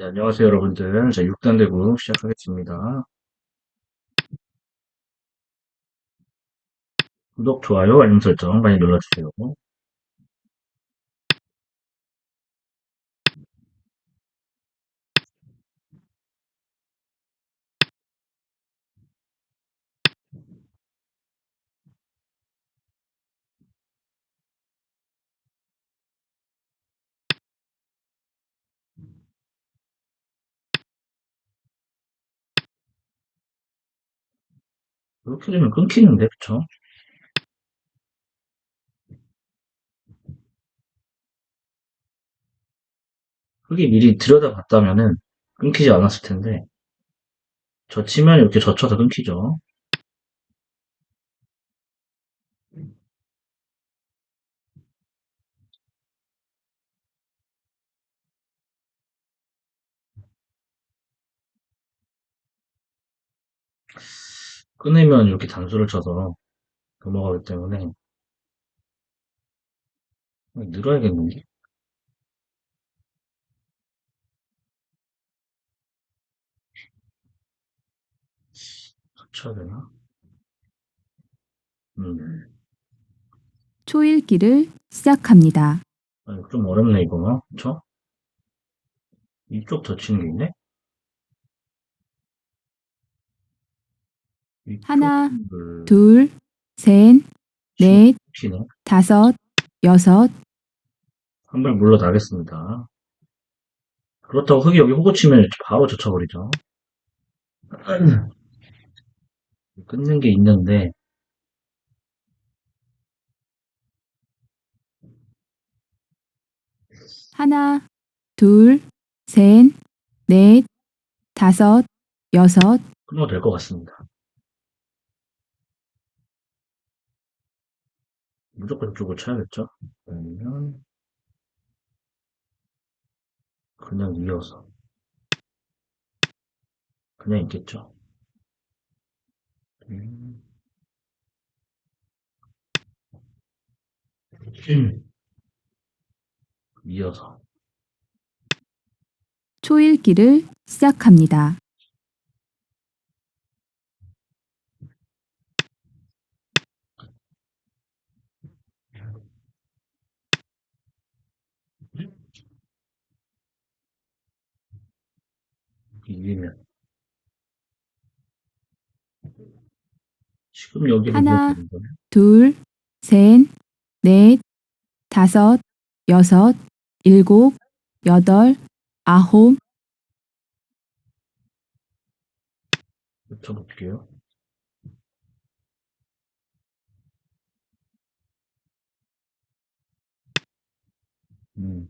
네, 안녕하세요, 여러분들. 자, 6단 대구 시작하겠습니다. 구독, 좋아요, 알림 설정 많이 눌러주세요. 이렇게 되면 끊기는데, 그쵸? 그게 미리 들여다봤다면은 끊기지 않았을 텐데, 젖히면 이렇게 젖혀서 끊기죠. 끊으면 이렇게 단수를 쳐서 넘어가기 때문에 늘어야겠는데? 젖혀야 되나? 음, 초읽기를 시작합니다. 아, 좀 어렵네, 이거. 그쵸? 이쪽 젖히는 게 있네? 하나, 둘, 셋, 넷, 젖히네. 다섯, 여섯, 한발 물러나겠습니다. 그렇다고 흙이 여기 호구 치면 바로 젖혀버리죠. 끊는 게 있는데, 하나, 둘, 셋, 넷, 다섯, 여섯, 끊어도 될 것 같습니다. 무조건 이쪽을 쳐야겠죠? 그러면, 그냥 이어서. 그냥 있겠죠? 음. 이어서. 초읽기를 시작합니다. 이기면. 지금 여기를 하나. 둘, 셋, 넷, 다섯, 여섯, 일곱, 여덟, 아홉, 쳐볼게요. 음.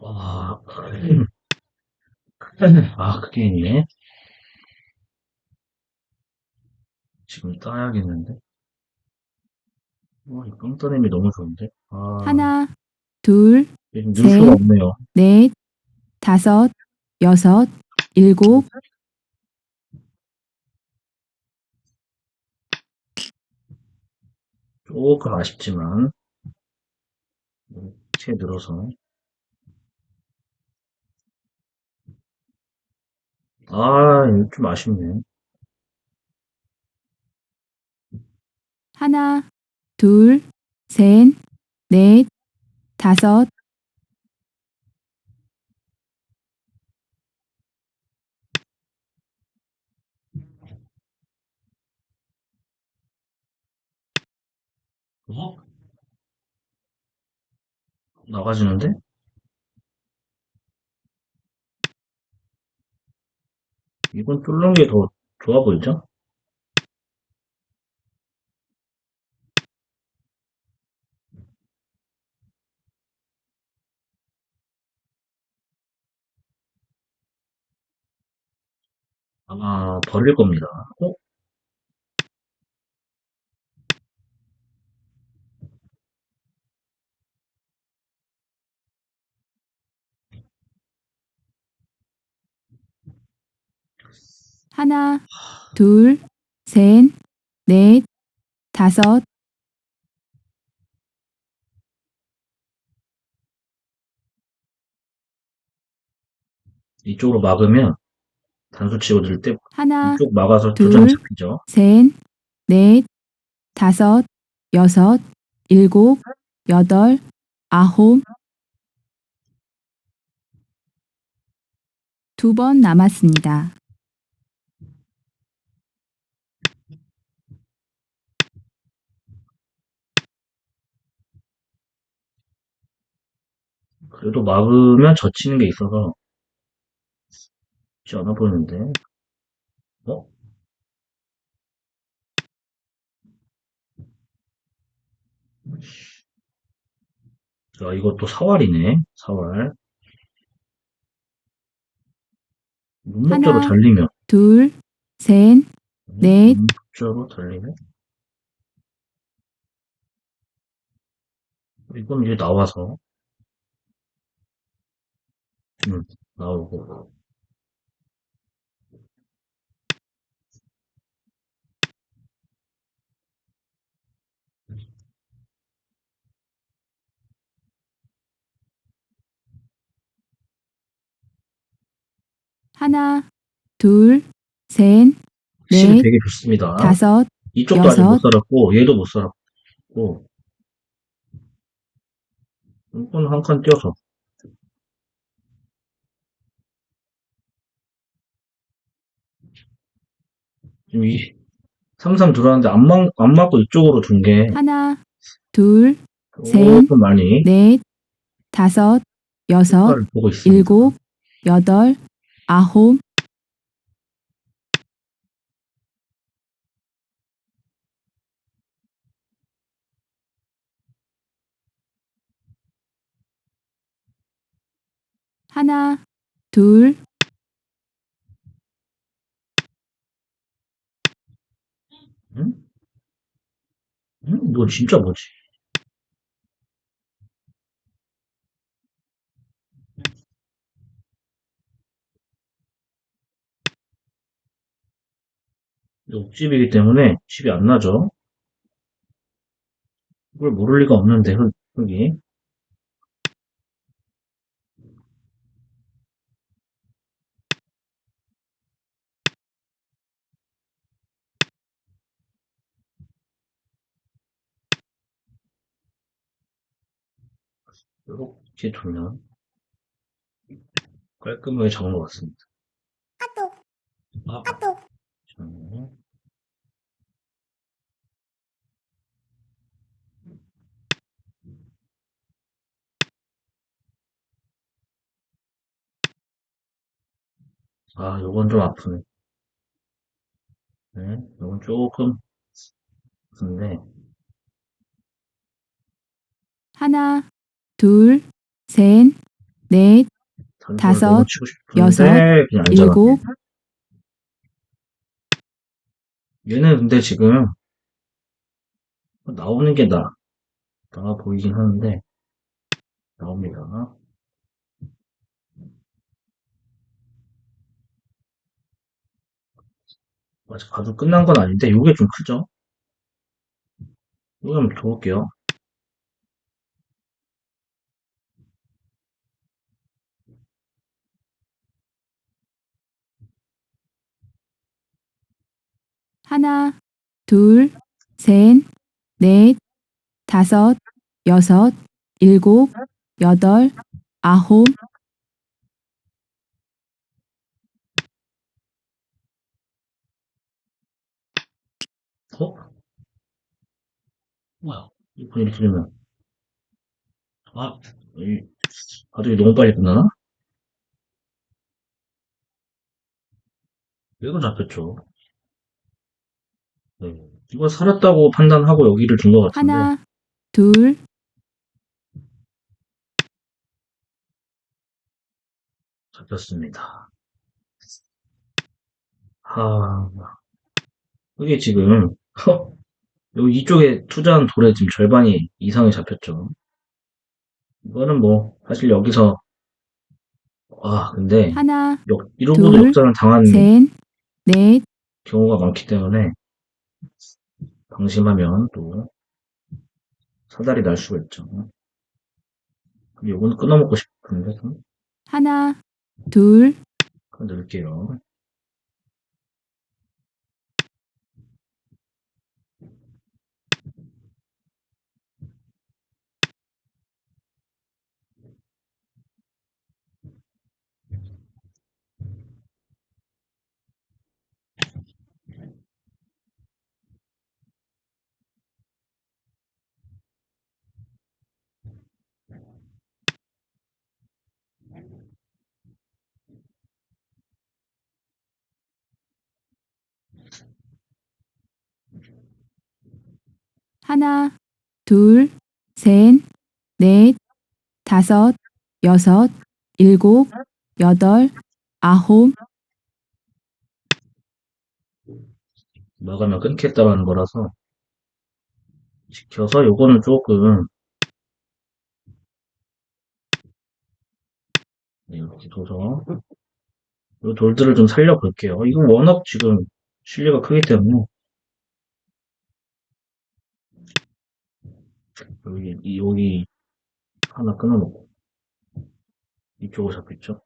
와, 아, 그게 있네. 지금 따야겠는데? 와, 이 뻥떠냄이 너무 좋은데? 아, 하나, 둘, 지금 늘 수가 셋. 없네요. 넷, 다섯, 여섯, 일곱, 조금 아쉽지만, 채 늘어서. 아, 이거 좀 아쉽네. 하나, 둘, 셋, 넷, 다섯, 어? 나가지는데? 이건 뚫는 게 더 좋아 보이죠? 아마 벌릴 겁니다. 어? 하나, 둘, 셋, 넷, 다섯, 이쪽으로 막으면 단수 치고 들 때 하나, 이쪽 막아서 둘. 두점 잡히죠. 셋, 넷, 다섯, 여섯, 일곱, 여덟, 아홉. 두 번 남았습니다. 그래도 막으면 젖히는 게 있어서 쉽지 않아 보이는데. 어? 자, 이것도 사활이네. 사활. 문목자로 하나. 달리면. 둘, 셋, 넷. 문목자로 달리면. 이건 이제 나와서. 음, 나오고. 하나, 둘, 셋, 확실히 넷, 되게 좋습니다. 다섯, 이쪽도 아직 못 여섯. 살았고, 얘도 못 살았고. 이건 한칸 띄어서. 지금 이, 3-3 들어왔는데 안, 맞, 안 맞고 이쪽으로 둔 게, 하나, 둘, 셋, 조금 많이 넷, 다섯, 여섯, 효과를 보고 있습니다. 일곱, 여덟, 아홉. 하나, 둘, 응? 이거 진짜 뭐지? 옥집이기 때문에 집이 안 나죠? 이걸 모를 리가 없는데, 흙, 흙이. 이렇게 두면 깔끔하게 것 같습니다. 아, 자, 아, 요건 좀 아프네. 네, 요건 조금 아픈데, 하나, 둘, 셋, 넷, 다섯, 여섯. 일곱. 얘는 근데 지금 나오는 게 나, 나아 보이긴 하는데, 나옵니다. 아직 봐도 끝난 건 아닌데, 요게 좀 크죠? 이거 한번 더 볼게요. 하나, 둘, 셋, 넷, 다섯, 여섯, 일곱, 여덟, 아홉. 어? 뭐야? 이 분위기 들으면. 아, 이, 바둑이 너무 빨리 끝나나? 얘도 잡혔죠. 네. 이거 살았다고 판단하고 여기를 둔 것 같은데. 하나, 둘, 잡혔습니다. 하, 이게 지금, 여기 이쪽에 투자한 돌의 지금 절반이 이상이 잡혔죠. 이거는 뭐, 사실 여기서, 와, 근데, 하나, 역, 이러고도 둘, 역전을 당한 셋, 넷, 경우가 많기 때문에 방심하면 또 사달이 날 수가 있죠. 근데 이거는 끊어먹고 싶은데 좀 하나, 둘, 넣을게요. 하나, 둘, 셋, 넷, 다섯, 여섯, 일곱, 여덟, 아홉, 나가면 끊겠다라는 거라서 지켜서 요거는 조금 네, 이렇게 둬서 요 돌들을 좀 살려볼게요. 이건 워낙 지금 실리가 크기 때문에 여기 이- 여기 하나 끊어놓고 이쪽으로 잡혔죠.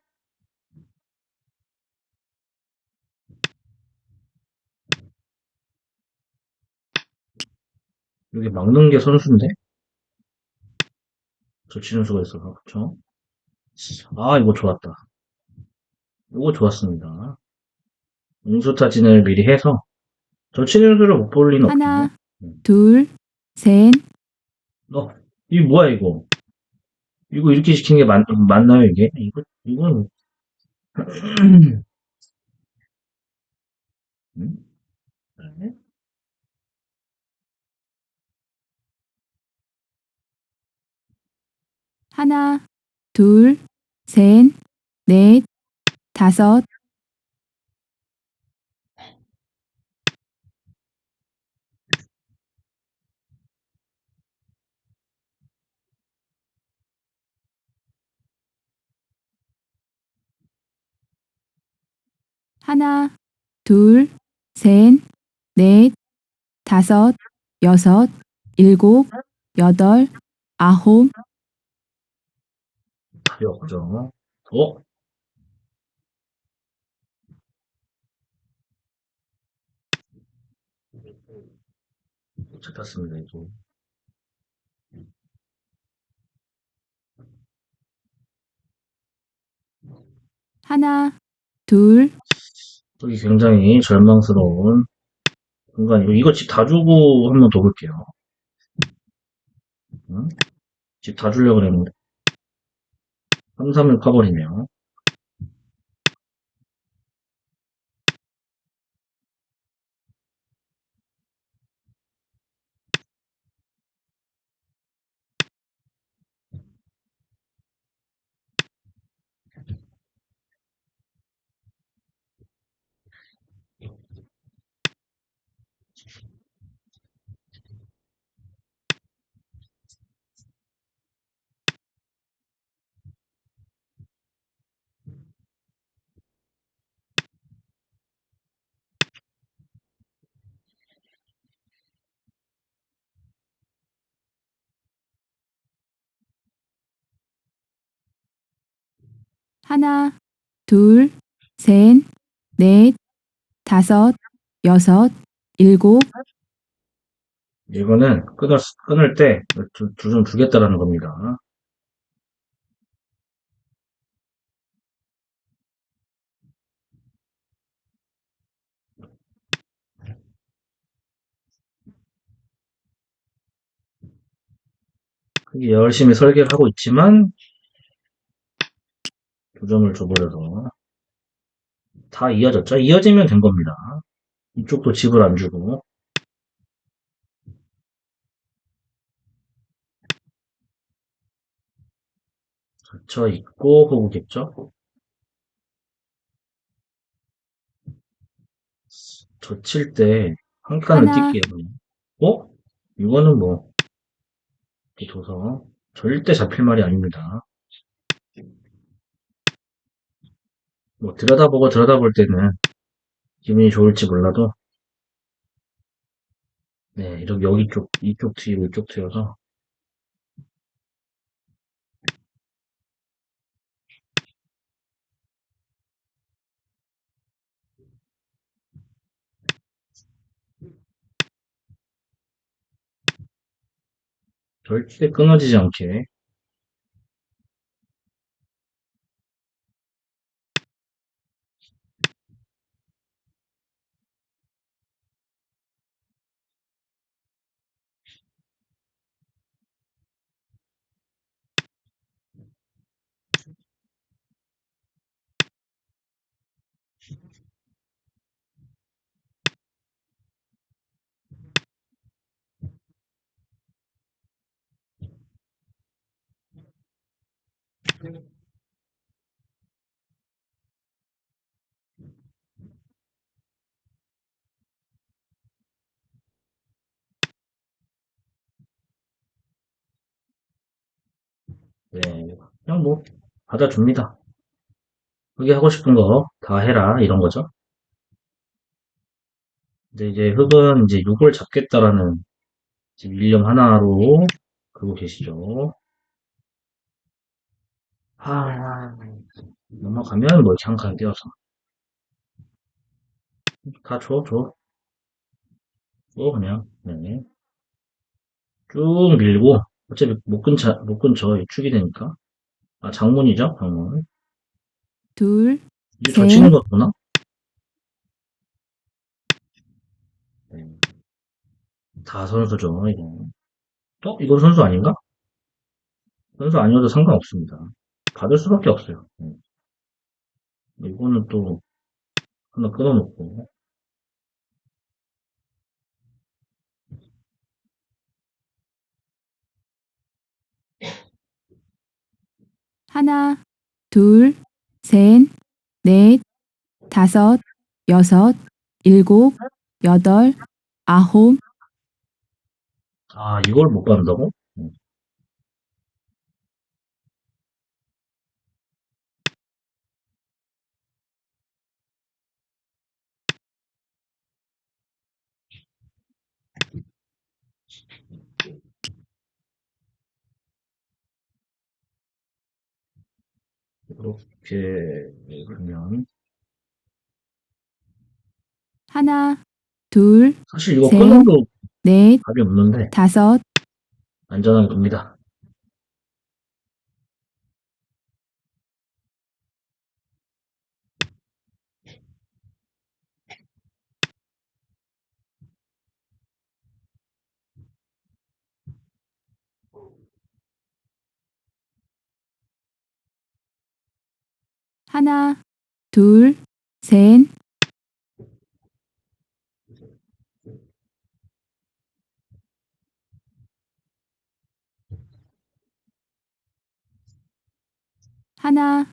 여기 막는 게 선수인데 저 치는 수가 있어서 그쵸? 아 이거 좋았다. 이거 좋았습니다. 응수 타진을 미리 해서 저 치는 수를 못 볼 리는 하나, 없거든요. 둘, 셋, 어, 이게 뭐야 이거? 이거 이렇게 시키는 게 맞, 맞나요 이게? 이거 이건 음? 네. 하나, 둘, 셋, 넷, 다섯, 하나, 둘, 셋, 넷, 다섯, 여섯, 일곱, 여덟, 아홉, 없죠. 어? 잡혔습니다 이거. 하나, 둘, 여기 굉장히 절망스러운 공간이고 이거 집 다 주고 한 번 더 볼게요. 응? 집다 주려고 그랬는데 3, 3을 파버리네요. 하나, 둘, 셋, 넷, 다섯, 여섯, 일곱, 이거는 끊을, 끊을 때 두 점 주겠다라는 겁니다. 열심히 설계를 하고 있지만 두 점을 줘버려서 다 이어졌죠? 이어지면 된 겁니다. 이쪽도 집을 안 주고 갇혀 있고 호구겠죠? 젖힐 때 한 칸을. 뛸게요. 어? 이거는 뭐 이렇게 둬서 절대 잡힐 말이 아닙니다. 뭐 들여다보고 들여다볼 때는 기분이 좋을지 몰라도, 네, 이렇게 여기 쪽, 이쪽 트이고 이쪽 트여서, 절대 끊어지지 않게, 네, 그냥 뭐, 받아줍니다. 그게 하고 싶은 거 다 해라, 이런 거죠. 근데 이제 흑은 이제 6을 잡겠다라는 지금 일념 하나로 그러고 계시죠. 아, 넘어가면 뭐칸 띄어서. 다 줘, 줘. 줘, 그냥. 네. 쭉 밀고, 어차피 못 근처, 못 근처 축이 되니까. 아, 장문이죠? 장문. 둘, 이게 셋. 젖히는 거구나? 네. 다 선수죠, 이거. 어? 이건 선수 아닌가? 선수 아니어도 상관없습니다. 받을 수밖에 없어요. 네. 이거는 또, 하나 끊어놓고. 하나, 둘, 셋, 넷, 다섯, 여섯, 일곱, 여덟, 아홉, 아, 이걸 못 받는다고? 이렇게, 그러면, 하나, 둘, 사실 이거 셋. 끊어도 넷, 답이 없는데, 다섯, 안전하게 갑니다. 하나, 둘, 셋, 하나,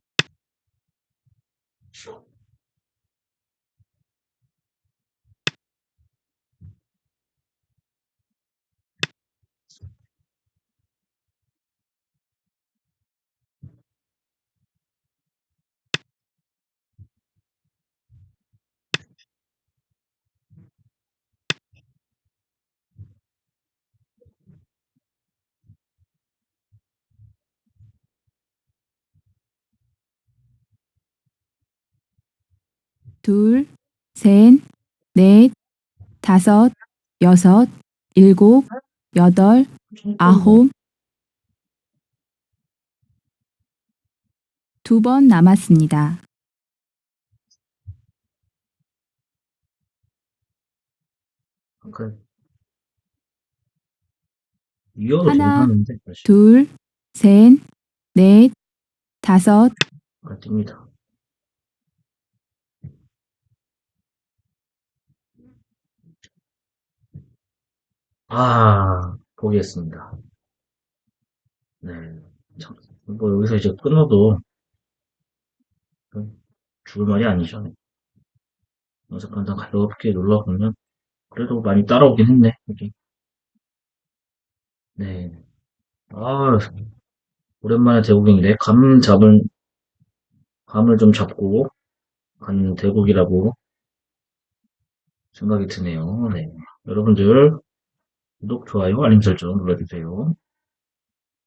둘, 셋, 넷, 다섯, 여섯, 일곱, 여덟, 아홉. 두 번 남았습니다. 하나. 둘, 셋, 넷, 다섯, 아, 뜁니다. 아, 포기했습니다. 네. 참, 뭐, 여기서 이제 끊어도, 음, 죽을 말이 아니죠. 한장 가볍게 눌러보면, 그래도 많이 따라오긴 했네, 여기. 네. 아, 오랜만에 대국인데, 감 잡은, 감을 좀 잡고, 간 대국이라고 생각이 드네요. 네. 여러분들, 구독, 좋아요, 알림 설정 눌러주세요.